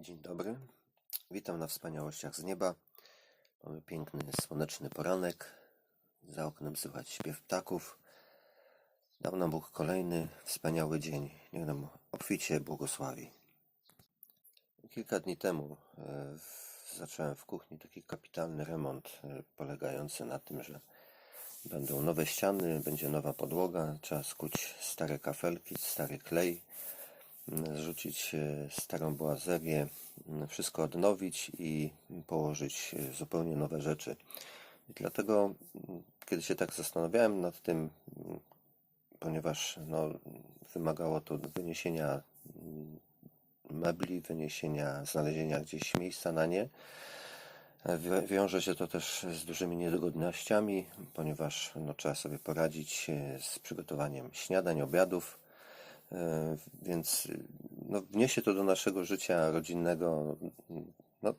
Dzień dobry. Witam na wspaniałościach z nieba. Mamy piękny, słoneczny poranek. Za oknem słychać śpiew ptaków. Dał nam Bóg kolejny, wspaniały dzień. Niech nam obficie błogosławi. Kilka dni temu e, zacząłem w kuchni taki kapitalny remont, e, polegający na tym, że będą nowe ściany, będzie nowa podłoga. Trzeba skuć stare kafelki, stary klej zrzucić e, starą boazerię, wszystko odnowić i położyć e, zupełnie nowe rzeczy. I dlatego, kiedy się tak zastanawiałem nad tym, ponieważ no, wymagało to wyniesienia mebli, wyniesienia, znalezienia gdzieś miejsca na nie, e, Wią- Wiąże się to też z dużymi niedogodnościami, ponieważ no, trzeba sobie poradzić z przygotowaniem śniadań, obiadów, więc y, no, wniesie to do naszego życia rodzinnego no,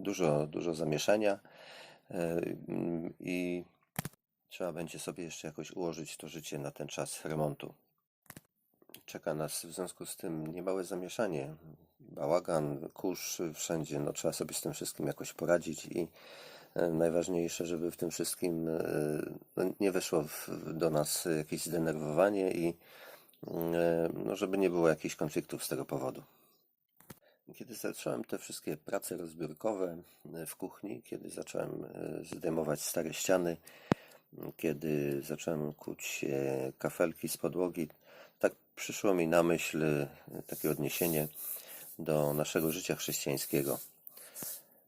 dużo, dużo zamieszania e, i trzeba będzie sobie jeszcze jakoś ułożyć to życie na ten czas remontu. Czeka nas w związku z tym niemałe zamieszanie, bałagan, kurz wszędzie. No, trzeba sobie z tym wszystkim jakoś poradzić i e, najważniejsze, żeby w tym wszystkim e, no, nie weszło do nas jakieś zdenerwowanie i e, no, żeby nie było jakichś konfliktów z tego powodu. Kiedy zacząłem te wszystkie prace rozbiórkowe e, w kuchni, kiedy zacząłem e, zdejmować stare ściany, kiedy zacząłem kuć e, kafelki z podłogi, tak przyszło mi na myśl takie odniesienie do naszego życia chrześcijańskiego.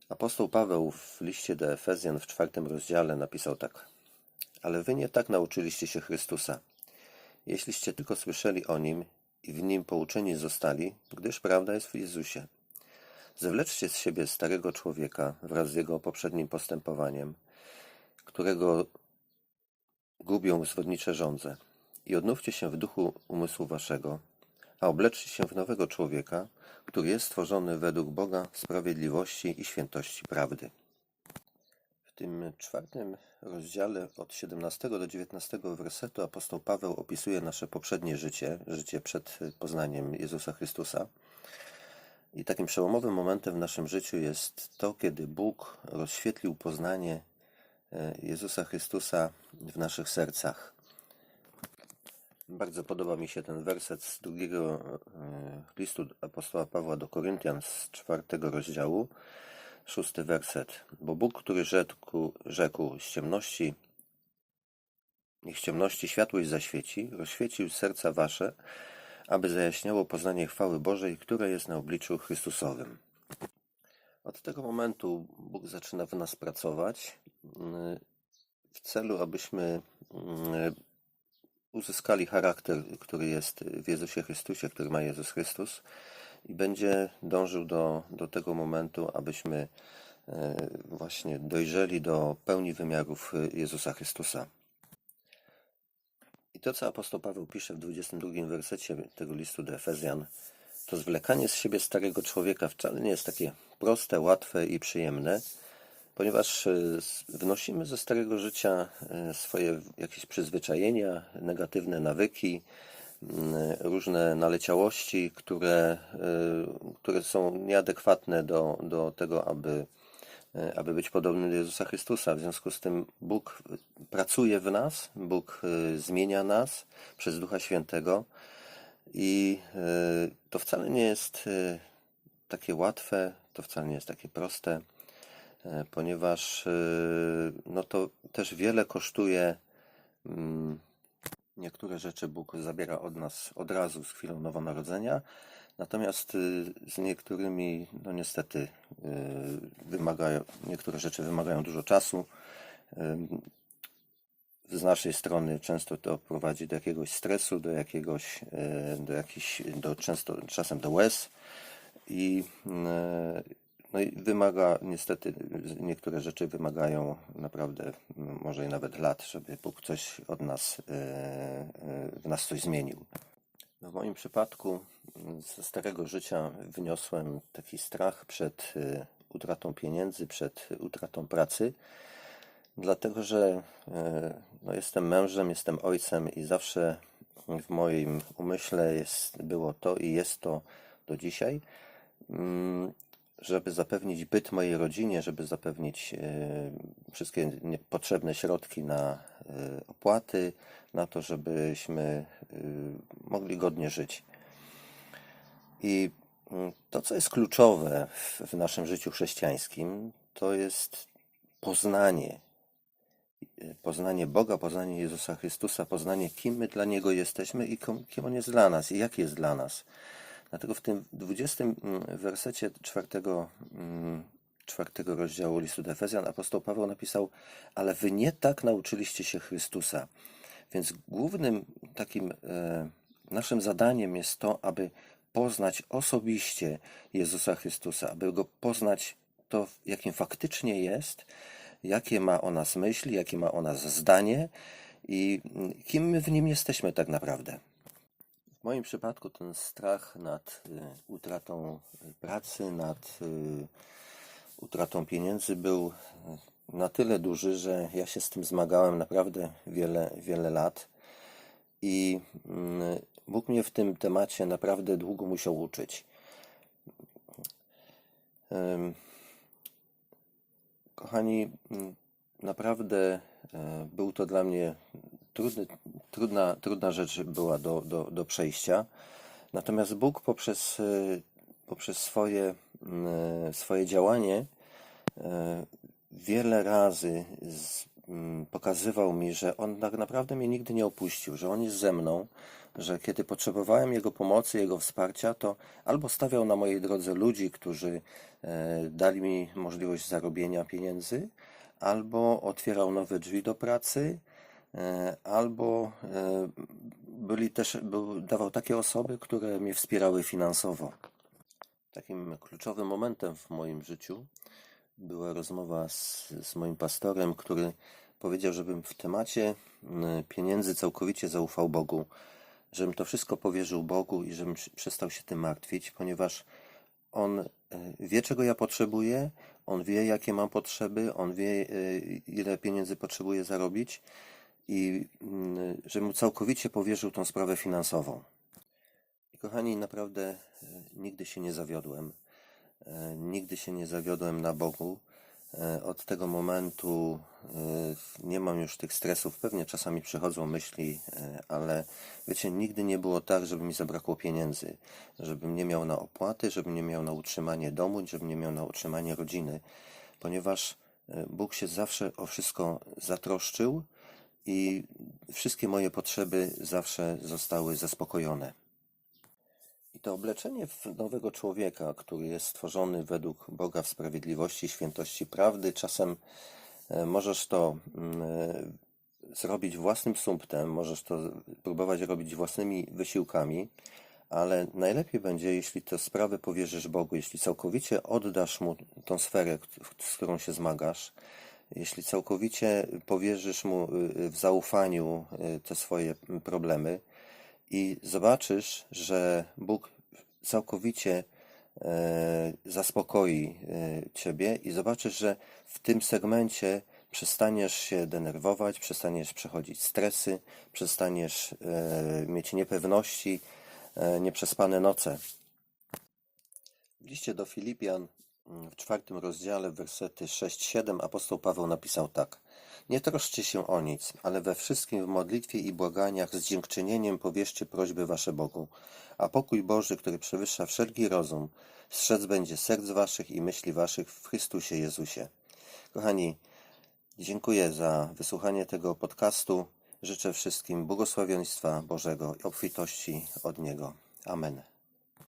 Apostoł Paweł w liście do Efezjan w czwartym rozdziale napisał tak: Ale wy nie tak nauczyliście się Chrystusa, jeśliście tylko słyszeli o nim i w nim pouczeni zostali, gdyż prawda jest w Jezusie. Zewleczcie z siebie starego człowieka wraz z jego poprzednim postępowaniem, którego gubią zwodnicze żądze, i odnówcie się w duchu umysłu waszego, a obleczcie się w nowego człowieka, który jest stworzony według Boga sprawiedliwości i świętości prawdy. Tym czwartym rozdziale od 17 do 19 wersetu apostoł Paweł opisuje nasze poprzednie życie, życie przed poznaniem Jezusa Chrystusa. I takim przełomowym momentem w naszym życiu jest to, kiedy Bóg rozświetlił poznanie e, Jezusa Chrystusa w naszych sercach. Bardzo podoba mi się ten werset z drugiego e, listu apostoła Pawła do Koryntian z czwartego rozdziału, szósty werset. Bo Bóg, który rzekł, rzekł z ciemności, niech ciemności światłość zaświeci, rozświecił serca wasze, aby zajaśniało poznanie chwały Bożej, które jest na obliczu Chrystusowym. Od tego momentu Bóg zaczyna w nas pracować mm, w celu, abyśmy mm, uzyskali charakter, który jest w Jezusie Chrystusie, który ma Jezus Chrystus i będzie dążył do, do tego momentu, abyśmy e, właśnie dojrzeli do pełni wymiarów e, Jezusa Chrystusa. I to, co apostoł Paweł pisze w 22 wersecie tego listu do Efezjan, to zwlekanie z siebie starego człowieka wcale nie jest takie proste, łatwe i przyjemne, ponieważ e, wnosimy ze starego życia swoje jakieś przyzwyczajenia, negatywne nawyki, różne naleciałości, które, e, które są nieadekwatne do, do tego, aby, e, aby być podobnym do Jezusa Chrystusa. W związku z tym Bóg pracuje w nas, Bóg zmienia nas przez Ducha Świętego i to wcale nie jest takie łatwe, to wcale nie jest takie proste, ponieważ no to też wiele kosztuje. Niektóre rzeczy Bóg zabiera od nas od razu z chwilą nowonarodzenia, natomiast y, z niektórymi, no niestety, y, wymagają, niektóre rzeczy wymagają dużo czasu. Ym, Z naszej strony często to prowadzi do jakiegoś stresu, do jakiegoś, do jakichś, do często, czasem do łez i, no i wymaga, niestety, niektóre rzeczy wymagają naprawdę, m, może i nawet lat, żeby Bóg coś od nas, e, e, w nas coś zmienił. No w moim przypadku m, ze starego życia wyniosłem taki strach przed e, utratą pieniędzy, przed utratą pracy, dlatego że no, jestem mężem, jestem ojcem i zawsze w moim umyśle jest, było to i jest to do dzisiaj, mm, żeby zapewnić byt mojej rodzinie, żeby zapewnić e, wszystkie potrzebne środki na e, opłaty, na to, żebyśmy e, mogli godnie żyć. I mm, to, co jest kluczowe w, naszym życiu chrześcijańskim, to jest poznanie. Poznanie Boga, poznanie Jezusa Chrystusa, poznanie, kim my dla Niego jesteśmy i kim On jest dla nas i jaki jest dla nas. Dlatego w tym 20 mm, wersecie czwartego, mm, czwartego rozdziału listu do Efezjan apostoł Paweł napisał, ale wy nie tak nauczyliście się Chrystusa. Więc głównym takim e, naszym zadaniem jest to, aby poznać osobiście Jezusa Chrystusa, aby Go poznać to, jakim faktycznie jest, jakie ma o nas myśli, jakie ma o nas zdanie i mm, kim my w Nim jesteśmy tak naprawdę. Moim przypadku ten strach nad y, utratą y, pracy, nad y, utratą pieniędzy był na tyle duży, że ja się z tym zmagałem naprawdę wiele, wiele lat. I mm, Bóg mnie w tym temacie naprawdę długo musiał uczyć. Kochani, mm, naprawdę e, był to dla mnie trudny, trudna, trudna rzecz była do, do, do przejścia. Natomiast Bóg poprzez, e, poprzez swoje, mm, swoje działanie e, wiele razy pokazywał mi, że On tak naprawdę mnie nigdy nie opuścił, że On jest ze mną, że kiedy potrzebowałem Jego pomocy, Jego wsparcia, to albo stawiał na mojej drodze ludzi, którzy e, dali mi możliwość zarobienia pieniędzy, albo otwierał nowe drzwi do pracy, e, albo e, byli też, był, dawał takie osoby, które mnie wspierały finansowo. Takim kluczowym momentem w moim życiu była rozmowa z, z moim pastorem, który powiedział, żebym w temacie pieniędzy całkowicie zaufał Bogu, żebym to wszystko powierzył Bogu i żebym przestał się tym martwić, ponieważ On e, wie, czego ja potrzebuję, On wie, jakie mam potrzeby, On wie, e, ile pieniędzy potrzebuję zarobić i mm, żebym mu całkowicie powierzył tą sprawę finansową. I kochani, naprawdę e, nigdy się nie zawiodłem. E, Nigdy się nie zawiodłem na Bogu. E, Od tego momentu nie mam już tych stresów. Pewnie czasami przychodzą myśli, ale wiecie, nigdy nie było tak, żeby mi zabrakło pieniędzy, żebym nie miał na opłaty, żebym nie miał na utrzymanie domu, żebym nie miał na utrzymanie rodziny, ponieważ Bóg się zawsze o wszystko zatroszczył i wszystkie moje potrzeby zawsze zostały zaspokojone. I to obleczenie w nowego człowieka, który jest stworzony według Boga w sprawiedliwości, świętości, prawdy, czasem e, możesz to mm, e, zrobić własnym sumptem, możesz to próbować robić własnymi wysiłkami, ale najlepiej będzie, jeśli te sprawy powierzysz Bogu, jeśli całkowicie oddasz Mu tą sferę, z którą się zmagasz, jeśli całkowicie powierzysz Mu y, w zaufaniu y, te swoje problemy, i zobaczysz, że Bóg całkowicie e, zaspokoi e, ciebie i zobaczysz, że w tym segmencie przestaniesz się denerwować, przestaniesz przechodzić stresy, przestaniesz e, mieć niepewności, nieprzespane noce. W liście do Filipian w czwartym rozdziale, wersety 6-7, apostoł Paweł napisał tak. Nie troszczcie się o nic, ale we wszystkim w modlitwie i błaganiach z dziękczynieniem powierzcie prośby wasze Bogu. A pokój Boży, który przewyższa wszelki rozum, strzec będzie serc waszych i myśli waszych w Chrystusie Jezusie. Kochani, dziękuję za wysłuchanie tego podcastu. Życzę wszystkim błogosławieństwa Bożego i obfitości od Niego. Amen.